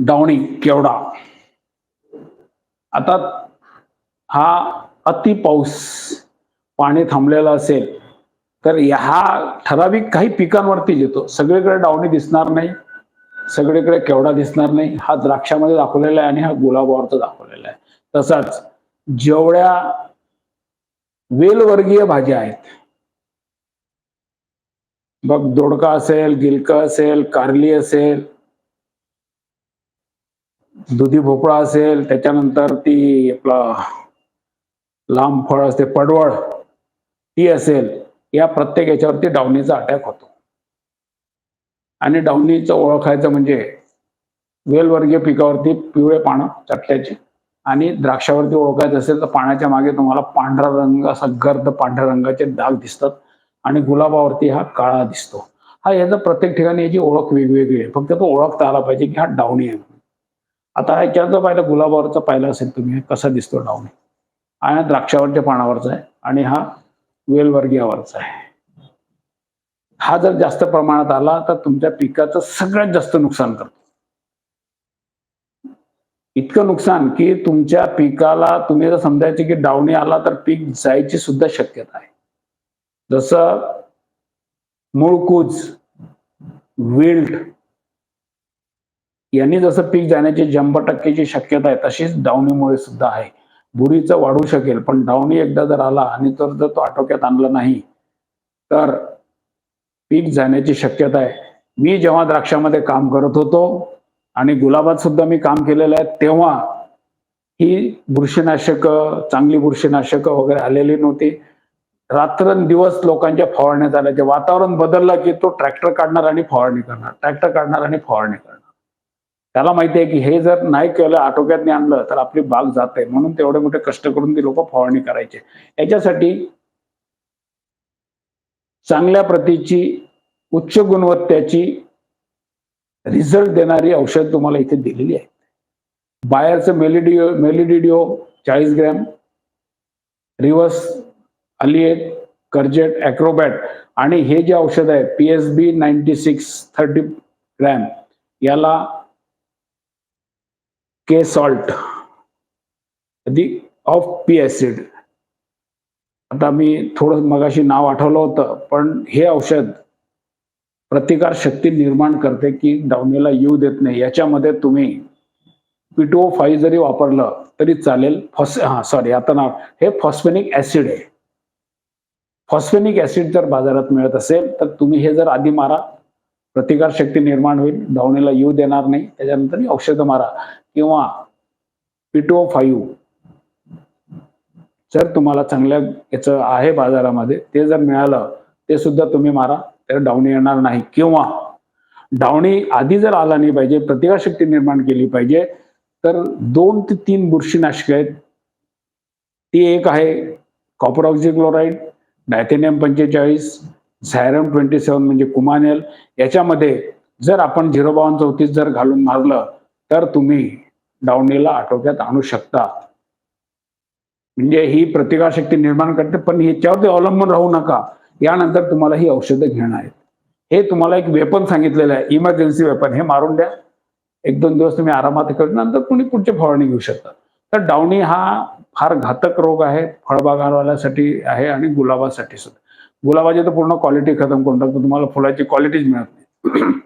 डावणी केवडा. आता हा अति पाऊस पाणी थांबलेला असेल तर हा ठराविक काही पिकांवरती येतो सगळीकडे डावणी दिसणार नाही सगळीकडे केवडा दिसणार नाही. हा द्राक्षामध्ये दाखवलेला आहे आणि हा गुलाबावरचा दाखवलेला आहे. तसाच जेवढ्या वेलवर्गीय भाज्या आहेत बघ दोडका असेल गिलका असेल कारली असेल दुधी भोपळा असेल त्याच्यानंतर ती आपला लांब फळ असते पडवळ ती असेल या प्रत्येक याच्यावरती डावणीचा अटॅक होतो. आणि डावणीचं ओळखायचं म्हणजे वेलवर्गीय पिकावरती पिवळे पानं चटल्याचे आणि द्राक्षावरती ओळखायचं असेल तर पाण्याच्या मागे तुम्हाला पांढरा रंग असा गर्द पांढऱ्या रंगाचे डाग दिसतात आणि गुलाबावरती हा काळा दिसतो. हा याचा प्रत्येक ठिकाणी याची ओळख वेगवेगळी आहे. फक्त तो ओळखता आला पाहिजे की हा डावणी आहे. आता हा याच्याचं पाहिलं गुलाबावरचा पाहिला असेल तुम्ही कसा दिसतो डावणी आणि द्राक्षावरच्या पानावरचा आहे आणि हा वेलवर्गीयावरचा आहे. हा जर जास्त प्रमाणात आला तर तुमच्या पिकाचं सगळ्यात जास्त नुकसान करतो. इतकं नुकसान की तुमच्या पिकाला तुम्ही जर समजायचे की डावणी आला तर पीक जायची सुद्धा शक्यता आहे. जसं मूळकूज विल्ट यांनी जसं पीक जाण्याची जंभर टक्केची शक्यता आहे तशीच डावणीमुळे सुद्धा आहे. बुरीचं वाढू शकेल पण डावणी एकदा जर आला आणि तर जर तो आटोक्यात आणला नाही तर पीक जाण्याची शक्यता आहे. मी जेव्हा द्राक्षामध्ये काम करत होतो आणि गुलाबात सुद्धा मी काम केलेलं आहे तेव्हा ही बुरशीनाशक चांगली बुरशीनाशक वगैरे आलेली नव्हती. रात्रंदिवस लोकांच्या फवारण्या झाल्याचे वातावरण बदललं की तो ट्रॅक्टर काढणार आणि फवारणी करणार ट्रॅक्टर काढणार आणि फवारणी करणार. त्याला माहिती आहे की हे जर नाही केलं आटोक्यात आणलं तर आपली बाग जाते म्हणून तेवढे मोठे कष्ट करून ती लोक फवारणी करायचे. याच्यासाठी चांगल्या प्रतीची उच्च गुणवत्तेची रिझल्ट देणारी औषध तुम्हाला इथे दिलेली आहे बायरचं मेलिडिओ मेलिडिडिओ चाळीस ग्रॅम रिव्हर्स अलिएट कर्जेट ॲक्रोबॅट आणि हे जे औषध आहे P S B ninety six thirty gram याला K salt the of P acid आता मी थोडं मगाशी नाव आठवलं होतं पण हे औषध प्रतिकार शक्ती निर्माण करते की डावणीला येऊ देत नाही. याच्यामध्ये तुम्ही पिटो फाईव्ह जरी वापरलं तरी चालेल. फॉस हा सॉरी आता नाव हे फॉस्फेनिक ऍसिड आहे. फॉस्फेनिक ऍसिड जर बाजारात मिळत असेल तर तुम्ही हे जर आधी मारा प्रतिकार शक्ती निर्माण होईल धावणीला येऊ देणार नाही. त्याच्यानंतर औषध औषधं मारा. किंवा पिटो फाईव्ह. जर तुम्हाला चांगल्या याचं आहे बाजारामध्ये ते जर मिळालं ते सुद्धा तुम्ही मारा. तर डावणी येणार नाही. किंवा डावणी आधी जर आला नाही पाहिजे प्रतिकारशक्ती निर्माण केली पाहिजे तर दोन ते तीन बुरशीनाशक आहेत. ती एक आहे कॉपर ऑक्झिक्लोराईड डायथेनियम पंचेचाळीस झायरम ट्वेंटी सेवन म्हणजे कुमानेल याच्यामध्ये जर आपण झिरो बावन चौतीस जर घालून मारलं तर तुम्ही डावणीला आटोक्यात आणू शकता. म्हणजे ही प्रतिकारशक्ती निर्माण करते पण ह्याच्यावरती अवलंबून राहू नका. यानंतर तुम्हाला ही औषधं घेणं आहेत. हे तुम्हाला एक वेपन सांगितलेलं आहे इमर्जन्सी वेपन हे मारून द्या. एक दोन दिवस तुम्ही आरामात करून नंतर कुणी पुढची फवारणी घेऊ शकता. तर डावणी हा फार घातक रोग आहे फळबागावाल्यासाठी आहे आणि गुलाबासाठी सुद्धा. गुलाबाची तर पूर्ण क्वालिटी खतम करून टाकतो. तुम्हाला फुलाची क्वालिटीच मिळत नाही.